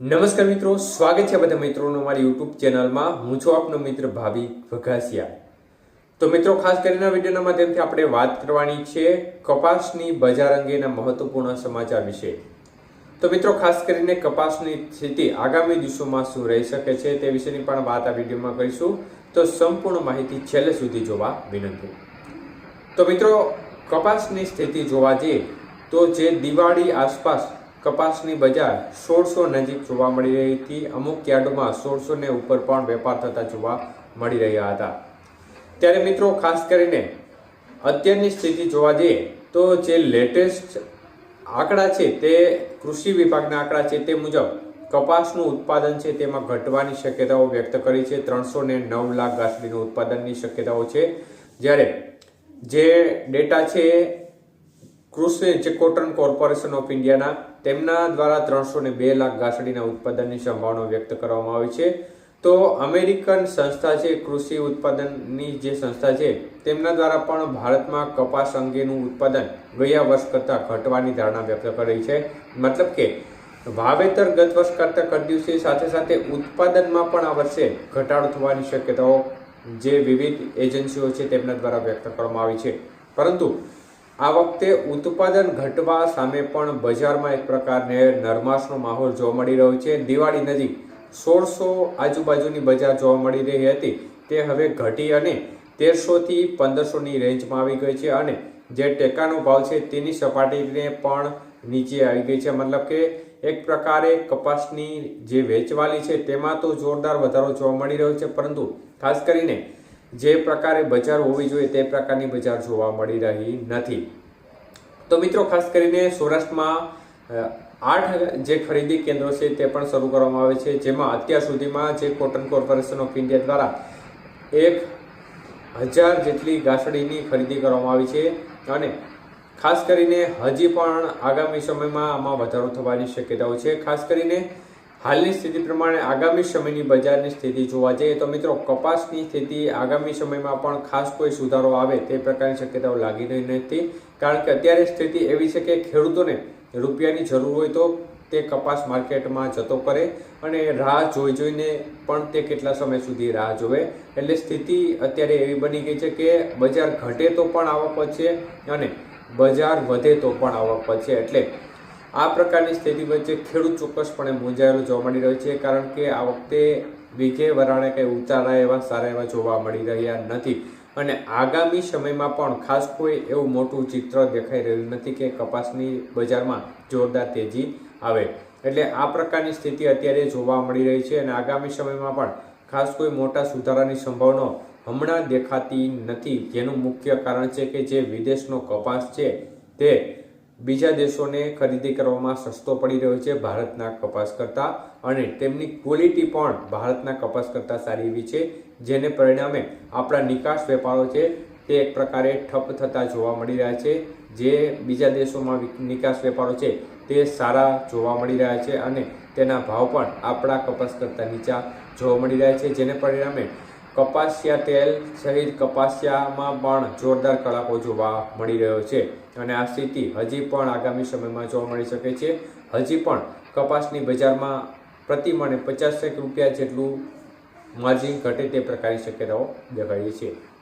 નમસ્કાર મિત્રો, સ્વાગત છે બધા મિત્રોનું મારી યુટ્યુબ ચેનલમાં. હું છું આપનો મિત્ર ભાવી વઘાસિયા તો મિત્રો, ખાસ કરીને વિડીયોના માધ્યમથી આપણે વાત કરવાની છે કપાસની બજાર અંગેના મહત્વપૂર્ણ સમાચાર વિશે. તો મિત્રો, ખાસ કરીને કપાસની સ્થિતિ આગામી દિવસોમાં શું રહી શકે છે તે વિશેની પણ વાત આ વિડીયોમાં કરીશું. તો સંપૂર્ણ માહિતી છેલ્લે સુધી જોવા વિનંતી. તો મિત્રો, કપાસની સ્થિતિ જોવા જઈએ તો જે દિવાળી આસપાસ કપાસની બજાર સોળસો નજીક જોવા મળી રહી હતી. અમુક યાર્ડોમાં સોળસો ને ઉપર પણ વેપાર થતા જોવા મળી રહ્યા હતા. ત્યારે મિત્રો, ખાસ કરીને અત્યારની સ્થિતિ જોવા જઈએ તો જે લેટેસ્ટ આંકડા છે તે કૃષિ વિભાગના આંકડા છે તે મુજબ કપાસનું ઉત્પાદન છે તેમાં ઘટવાની શક્યતાઓ વ્યક્ત કરી છે. ત્રણસો ને નવ લાખ ગાંસડીનું ઉત્પાદનની શક્યતાઓ છે. જ્યારે જે ડેટા છે કૃષિ જે કોર્પોરેશન ઓફ ઇન્ડિયાના તેમના દ્વારા ત્રણસો ને બે લાખ ઘાસડીના ઉત્પાદનની સંભાવના વ્યક્ત કરવામાં આવી છે. તો અમેરિકન સંસ્થા છે, કૃષિ ઉત્પાદનની જે સંસ્થા છે, તેમના દ્વારા પણ ભારતમાં કપાસ અંગેનું ઉત્પાદન ગયા વર્ષ કરતાં ઘટવાની ધારણા વ્યક્ત કરી છે. મતલબ કે વાવેતર ગત વર્ષ કરતાં ઘટ્યું સાથે સાથે ઉત્પાદનમાં પણ આ વર્ષે ઘટાડો થવાની શક્યતાઓ જે વિવિધ એજન્સીઓ છે, તેમના દ્વારા વ્યક્ત કરવામાં આવી છે. પરંતુ આ વખતે ઉત્પાદન ઘટવા સામે પણ બજારમાં એક પ્રકારને નરમાશનો માહોલ જોવા મળી રહ્યો છે. દિવાળી નજીક સોળસો આજુબાજુની બજાર જોવા મળી રહી હતી. તે હવે ઘટી અને તેરસોથી પંદરસોની રેન્જમાં આવી ગઈ છે અને જે ટેકાનો ભાવ છે તેની સપાટીને પણ નીચે આવી ગઈ છે. મતલબ કે એક પ્રકારે કપાસની જે વેચવાલી છે તેમાં તો જોરદાર વધારો જોવા મળી રહ્યો છે. પરંતુ ખાસ કરીને જે પ્રકારે બજાર હોવી જોઈએ તે પ્રકારની બજાર જોવા મળી રહી નથી. તો મિત્રો, ખાસ કરીને સૌરાષ્ટ્રમાં આઠ જે ખરીદી કેન્દ્રો છે તે પણ શરૂ કરવામાં આવે છે. જેમાં અત્યાર સુધીમાં જે કોટન કોર્પોરેશન ઓફ ઇન્ડિયા દ્વારા એક હજાર જેટલી ગાસડીની ખરીદી કરવામાં આવી છે અને ખાસ કરીને હજી પણ આગામી સમયમાં આમાં વધારો થવાની શક્યતાઓ છે. ખાસ કરીને હાલની સ્થિતિ પ્રમાણે આગામી સમયની બજારની સ્થિતિ જોવા જઈએ તો મિત્રો કપાસની સ્થિતિ આગામી સમયમાં પણ ખાસ કોઈ સુધારો આવે તે પ્રકારની શક્યતાઓ લાગી રહી નથી. કારણ કે અત્યારે સ્થિતિ એવી છે કે ખેડૂતોને રૂપિયાની જરૂર હોય તો તે કપાસ માર્કેટમાં જતો કરે અને રાહ જોઈ જોઈને પણ તે કેટલા સમય સુધી રાહ જોવે. એટલે સ્થિતિ અત્યારે એવી બની ગઈ છે કે બજાર ઘટે તો પણ આવક વધશે અને બજાર વધે તો પણ આવક વધશે એટલે આ પ્રકારની સ્થિતિ વચ્ચે ખેડૂત ચોક્કસપણે મૂંઝાયેલો જોવા મળી રહ્યો છે, કારણ કે આ વખતે વીઘે વરાણે કંઈ ઉતારા એવા, સારા એવા જોવા મળી રહ્યા નથી. અને આગામી સમયમાં પણ ખાસ કોઈ એવું મોટું ચિત્ર દેખાઈ રહ્યું નથી કે કપાસની બજારમાં જોરદાર તેજી આવે. એટલે આ પ્રકારની સ્થિતિ અત્યારે જોવા મળી રહી છે અને આગામી સમયમાં પણ ખાસ કોઈ મોટા સુધારાની સંભાવના હમણાં દેખાતી નથી. જેનું મુખ્ય કારણ છે કે જે વિદેશનો કપાસ છે તે બીજા દેશોને ખરીદી કરવામાં સસ્તો પડી રહ્યો છે ભારતના કપાસ કરતાં અને તેમની ક્વોલિટી પણ ભારતના કપાસ કરતાં સારી એવી છે, જેને પરિણામે આપણા નિકાસ વેપારો છે તે એક પ્રકારે ઠપ થતા જોવા મળી રહ્યા છે. જે બીજા દેશોમાં નિકાસ વેપારો છે તે સારા જોવા મળી રહ્યા છે અને તેના ભાવ પણ આપણા કપાસ કરતાં નીચા જોવા મળી રહ્યા છે, જેને પરિણામે કપાસિયા તેલ સહિત કપાસિયામાં પણ જોરદાર કડાકો જોવા મળી રહ્યો છે. અને આ સ્થિતિ હજી પણ આગામી સમયમાં જોવા મળી શકે છે. હજી પણ કપાસની બજારમાં પ્રતિ મણે પચાસેક રૂપિયા જેટલું માર્જિન ઘટે તે પ્રકારની શક્યતાઓ દેખાડી છે.